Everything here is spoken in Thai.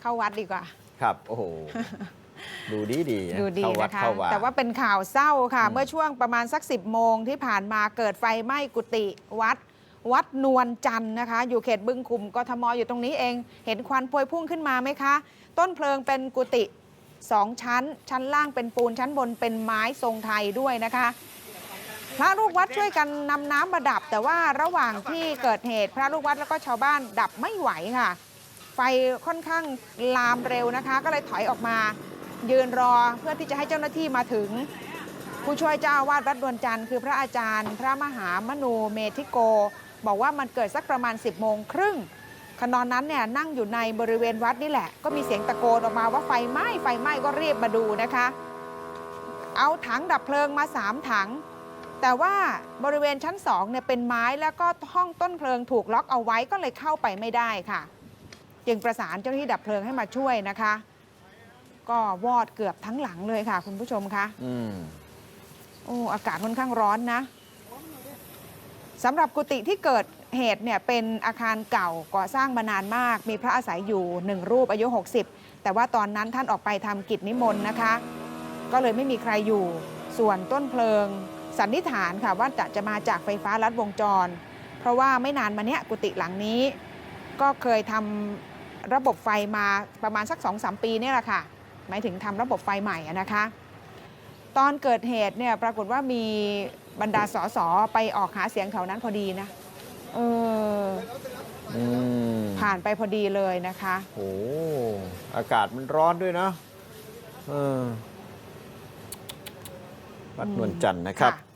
เข้าวัดดีกว่า ครับ โอ้โห ดูดีดีๆนะดูดีเข้าวัดนะคะ เข้าว่าแต่ว่าเป็นข่าวเศร้าค่ะ อืม เมื่อช่วงประมาณสัก 10 โมงที่ผ่านมาเกิดไฟไหม้กุฏิวัด วัดนวลจันทร์นะคะ อยู่เขตบึงคุมกทมอยู่ตรงนี้เอง เห็นควันพวยพุ่งขึ้นมาไหมคะ ต้นเพลิงเป็นกุฏิสองชั้น ชั้นล่างเป็นปูนชั้นบนเป็นไม้ทรงไทยด้วยนะคะ พระลูกวัดช่วยกันนำน้ำมาดับ แต่ว่าระหว่างที่เกิดเหตุพระลูกวัดแล้วก็ชาวบ้านดับไม่ไหวค่ะ ไฟค่อนข้างลามเร็วนะคะ ก็เลยถอยออกมา ยืนรอเพื่อที่จะให้เจ้าหน้าที่มาถึง ผู้ช่วยเจ้าอาวาสวัดดวนจันทร์คือพระอาจารย์ พระมหามนูเมธิโก บอกว่ามันเกิดสักประมาณ 10โมงครึ่งขณะนั้นเนี่ยนั่งอยู่ในบริเวณวัดนี่แหละ ก็มีเสียงตะโกนออกมาว่าไฟไหม้ไฟไหม้ก็รีบมาดูนะคะ เอาถังดับเพลิงมา 3 ถัง แต่ว่าบริเวณชั้น2เนี่ยเป็นไม้แล้วก็ห้องต้นเพลิงถูกล็อกเอาไว้ก็เลยเข้าไปไม่ได้ค่ะ จึงประสานเจ้าหน้าที่ดับเพลิงให้มาช่วยนะคะ ก็วอดเกือบทั้งหลังเลยค่ะ คุณผู้ชมคะอืมโอ้อากาศค่อนข้างร้อนนะสำหรับกุฏิที่เกิดเหตุเนี่ยเป็นอาคารเก่าก่อสร้างมานานมาก มีพระอาศัยอยู่หนึ่งรูปอายุ 60 แต่ว่าตอนนั้นท่านออกไปทำกิจนิมนต์นะคะ ก็เลยไม่มีใครอยู่ส่วนต้นเพลิง สันนิษฐานค่ะว่าจะจะมาจากไฟฟ้าลัดวงจร เพราะว่าไม่นานมาเนี้ยกุฏิหลังนี้ ก็เคยทำ ระบบไฟมาประมาณสัก 2-3 ปีเนี่ยแหละค่ะ หมายถึงทำระบบไฟใหม่อะนะคะ ตอนเกิดเหตุเนี่ยปรากฏว่ามีบรรดาสสไปออกหาเสียงแถวนั้นพอดีนะเอออืมผ่านไปพอดีเลยนะคะ โอ้อากาศมันร้อนด้วยเนาะเออวัดนวลจันทร์นะครับ ค่ะ